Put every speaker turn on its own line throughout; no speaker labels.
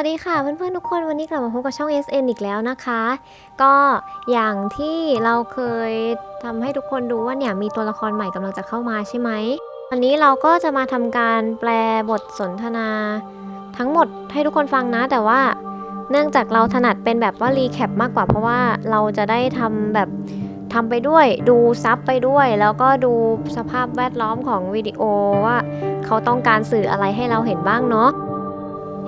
วัสดีค่ะเพื่อนๆทุกคนวันนี้กลับมาพบกับช่อง SN อีกแล้วนะคะ ก็อย่างที่เราเคยทำให้ทุกคนดูว่าเนี่ยมีตัวละครใหม่กำลังจะเข้ามาใช่ไหมวันนี้เราก็จะมาทำการแปลบทสนทนา ทั้งหมดให้ทุกคนฟังนะ แต่ว่าเนื่องจากเราถนัดเป็นแบบว่ารีแคปมากกว่าเพราะว่าเราจะได้ทำแบบทำไปด้วยดูซับไปด้วย แล้วก็ดูสภาพแวดล้อมของวิดีโอว่า เขาต้องการสื่ออะไรให้เราเห็นบ้างเนาะ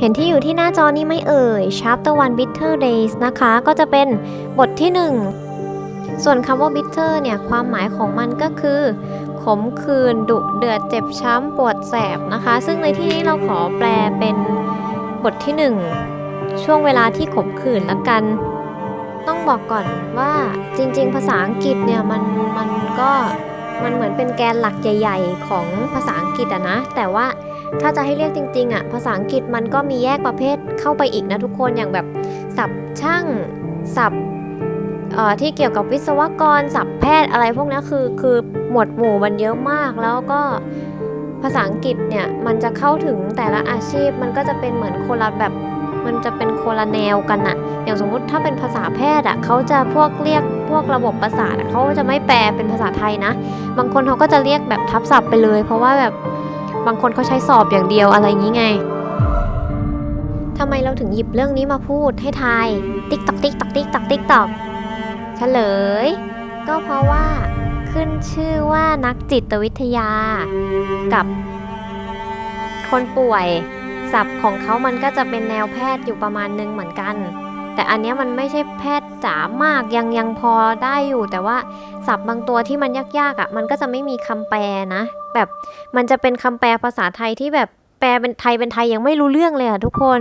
เห็นที่อยู่ที่หน้าจอนี้ไหม่เอ่ย Chapter 1 Bitter Days นะคะ ก็จะเป็นบทที่ 1 ส่วนคำว่า bitter เนี่ย ความหมายของมันก็คือ ขมขื่นดุเดือดเจ็บช้ำปวดแสบนะคะ ซึ่งในที่นี้เราขอแปลเป็นบทที่ 1 ช่วงเวลาที่ขมขื่นละกัน ต้องบอกก่อนว่าจริง ๆ ภาษาอังกฤษเนี่ยมันมันก็มันเหมือนเป็นแกนหลักใหญ่ ๆ ของภาษาอังกฤษอะนะ แต่ว่า ถ้าจะให้เรียกจริงๆอะภาษาอังกฤษมันก็มีแยกประเภทเข้าไปอีกนะทุกคนอย่างแบบศัพท์ช่างศัพท์ที่เกี่ยวกับวิศวกรศัพท์แพทย์อะไรพวกนี้คือคือหมวดหมู่มันเยอะมากแล้วก็ภาษาอังกฤษเนี่ยมันจะเข้าถึงแต่ละอาชีพมันก็จะเป็นเหมือนคนละแบบมันจะเป็นคนละแนวกันอะอย่างสมมุติถ้าเป็นภาษาแพทย์อะเขาจะพวกเรียกพวกระบบประสาทอะเขาจะไม่แปลเป็นภาษาไทยนะ บางคนเขาก็จะเรียกแบบทับศัพท์ไปเลย เพราะว่าแบบ บางคนเขาใช้สอบอย่างเดียวอะไรอย่างนี้ไงทำไมเราถึงหยิบเรื่องนี้มาพูดให้ทาย ติ๊กตอกติ๊กตอกติ๊กตอกติ๊กตอกเฉลย ก็เพราะว่าขึ้นชื่อว่านักจิตวิทยา กับ คนป่วยศัพท์ของเขามันก็จะเป็นแนวแพทย์อยู่ประมาณนึงเหมือนกัน แต่อันนี้มันไม่ใช่แพทย์จ๋ามากยังยังพอได้อยู่ แต่ว่าศัพท์บางตัวที่มันยากๆอะ่ะ มันก็จะไม่มีคำแปลนะ แบบมันจะเป็นคำแปลภาษาไทยที่แบบแปลเป็นไทยเป็นไทยยังไม่รู้เรื่องเลยอะทุกคน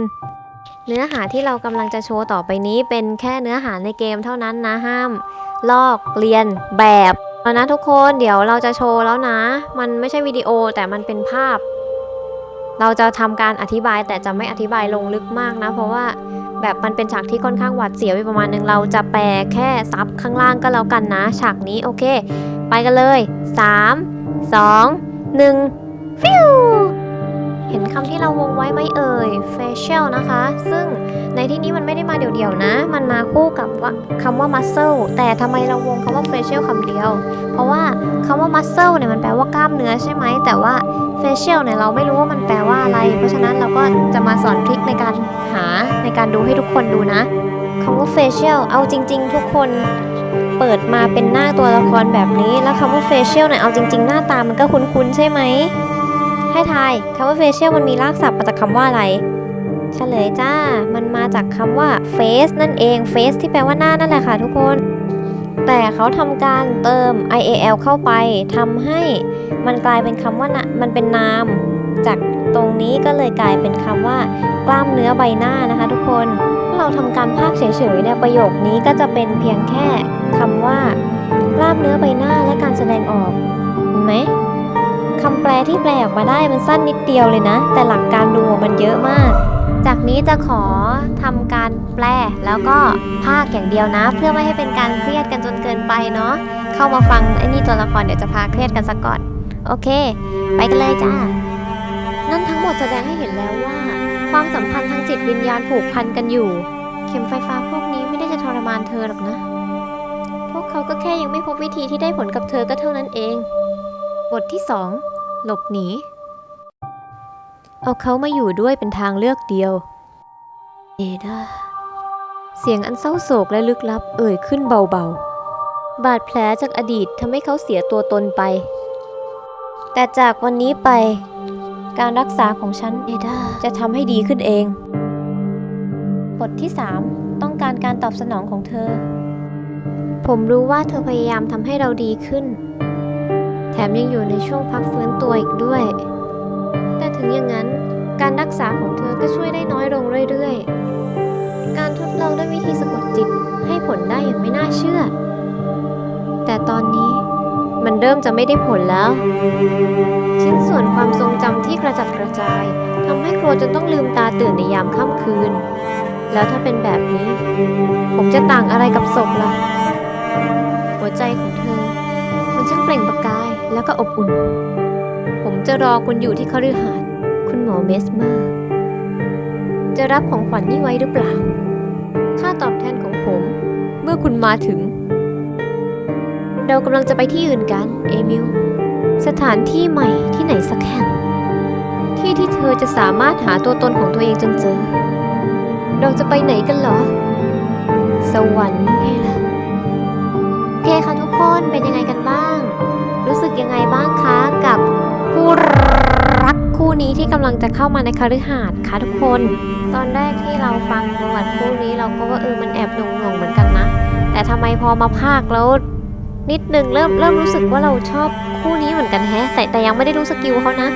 เนื้อหาที่เรากำลังจะโชว์ต่อไปนี้เป็นแค่เนื้อหาในเกมเท่านั้นนะห้าม ลอกเรียนแบบแล้วนะทุกคนเดี๋ยวเราจะโชว์แล้วนะ มันไม่ใช่วิดีโอแต่มันเป็นภาพ เราจะทำการอธิบายแต่จะไม่อธิบายลงลึกมากนะ เพราะว่า แบบมันเป็นฉากที่ค่อนข้างหวาดเสียวไปประมาณนึงเราจะแปลแค่ซับข้างล่างก็แล้วกันนะ ฉากนี้โอเค ไปกันเลย 3 2 1ฟิวเห็นคำที่เราวงไว้ไหมเอ่ย facial นะคะ ซึ่งในที่นี้มันไม่ได้มาเดี่ยวๆนะ มันมาคู่กับว่าคำว่า muscle แต่ทำไมเราวงคำว่า facial คำเดียว เพราะว่าคำว่า muscle เนี่ยมันแปลว่ากล้ามเนื้อใช่ไหม แต่ว่า facial เนี่ยเราไม่รู้ว่ามันแปลว่าอะไร เพราะฉะนั้นเราก็จะมาสอนทริคในการ หาในการดูให้ทุกคนดูนะคำว่า facial เอาจริง ๆ ทุกคนเปิดมาเป็นหน้าตัวละครแบบนี้ แล้วคำว่า facial เนี่ยเอาจริง ๆ หน้าตามันก็คุ้นๆใช่ไหมให้ทายคำว่า facial มันมีรากศัพท์มาจากคำว่าอะไรเฉลยจ้า มันมาจากคำว่า face นั่นเอง face ที่แปลว่าหน้านั่นแหละค่ะทุกคน แต่เขาทำการเติม ial เข้าไปทำให้มันกลายเป็นคำว่านะมันเป็นนามจาก ตรงนี้ก็เลยกลายเป็นคำว่ากล้ามเนื้อใบหน้านะคะ ทุกคนเราทำการภาคเฉยๆเนี่ยประโยคนี้ก็จะเป็นเพียงแค่คำว่ากล้ามเนื้อใบหน้าและการแสดงออกเห็นไหมคำแปลที่แปลออกมาได้มันสั้นนิดเดียวเลยนะ แต่หลักการดูมันเยอะมาก จากนี้จะขอทำการแปลแล้วก็ภาคอย่างเดียวนะ เพื่อไม่ให้เป็นการเครียดกันจนเกินไปเนาะเข้ามาฟังไอ้นี่ตัวละครเดี๋ยวจะพาเครียดกันสักก่อน โอเค ไปกันเลยจ้า นั่นทั้งหมดแสดงให้เห็นแล้วว่า ความสัมพันธ์ทางจิตวิญญาณผูกพันกันอยู่ เข็มไฟฟ้าพวกนี้ไม่ได้จะทรมานเธอหรอกนะ พวกเขาก็แค่ยังไม่พบวิธีที่ได้ผลกับเธอก็เท่านั้นเอง บทที่สองหลบหนี เอาเขามาอยู่ด้วยเป็นทางเลือกเดียว เอดาเสียงอันเศร้าโศกและลึกลับเอ่ยขึ้นเบาๆ บาดแผลจากอดีตทำให้เขาเสียตัวตนไป แต่จากวันนี้ไป การรักษาของฉันเอดาจะทำให้ดีขึ้นเอง บทที่ 3 ต้องการการตอบสนองของเธอ ผมรู้ว่าเธอพยายามทำให้เราดีขึ้น แถมยังอยู่ในช่วงพักฟื้นตัวอีกด้วย แต่ถึงอย่างนั้นการรักษาของเธอก็ช่วยได้น้อยลงเรื่อยๆ การทดลองด้วยวิธีสะกดจิตให้ผลได้อย่างไม่น่าเชื่อ แต่ตอนนี้ มันเริ่มจะไม่ได้ผลแล้ว ชิ้นส่วนความทรงจำที่กระจัดกระจายทำให้กลัวจนต้องลืมตาตื่นในยามค่ำคืน แล้วถ้าเป็นแบบนี้ ผมจะต่างอะไรกับศพล่ะ หัวใจของเธอ มันช่างเปล่งประกายแล้วก็อบอุ่น ผมจะรอคุณอยู่ที่คฤหาสน์คุณหมอเมสเมอร์จจะรับของขวัญนี้ไว้หรือเปล่า ค่าตอบแทนของผม เมื่อคุณมาถึง เรากำลังจะไปที่อื่นกัน เอมิล สถานที่ใหม่ที่ไหนสักแห่ง ที่ที่เธอจะสามารถหาตัวตนของตัวเองจนเจอ เราจะไปไหนกันเหรอ สวรรค์ไงล่ะโอเคค่ะทุกคนเป็นยังไงกันบ้าง รู้สึกยังไงบ้างคะกับคู่รักคู่นี้ที่กำลังจะเข้ามาในคฤหาสน์คะทุกคน ตอนแรกที่เราฟังประวัติคู่นี้เราก็ว่าเออมันแอบหน่วงๆเหมือนกันนะ แต่ทำไมพอมาภาคแล้ว นิดนึงเริ่มเริ่มรู้สึกว่าเราชอบคู่นี้เหมือนกันแฮะแต่แต่ยังไม่ได้รู้สกิลเขานะ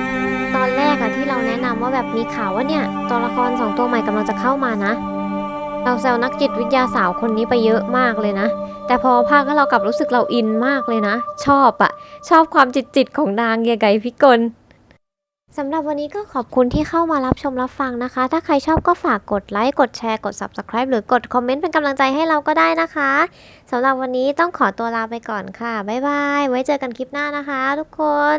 ตอนแรกอะที่เราแนะนำว่าแบบมีข่าวว่าเนี่ยตัวละครสองตัวใหม่กำลังจะเข้ามานะ เราแซวนักจิตวิทยาสาวคนนี้ไปเยอะมากเลยนะ แต่พอภาคก็เรากลับรู้สึกเราอินมากเลยนะ ชอบอะชอบความจิตจิตของนางเยไกพิกล สำหรับวันนี้ก็ขอบคุณที่เข้ามารับชมรับฟังนะคะ ถ้าใครชอบก็ฝากกดไลค์ กดแชร์ กด Subscribe หรือกดคอมเมนต์เป็นกำลังใจให้เราก็ได้นะคะสำหรับวันนี้ต้องขอตัวลาไปก่อนค่ะ บ๊ายบาย ไว้เจอกันคลิปหน้านะคะ ทุกคน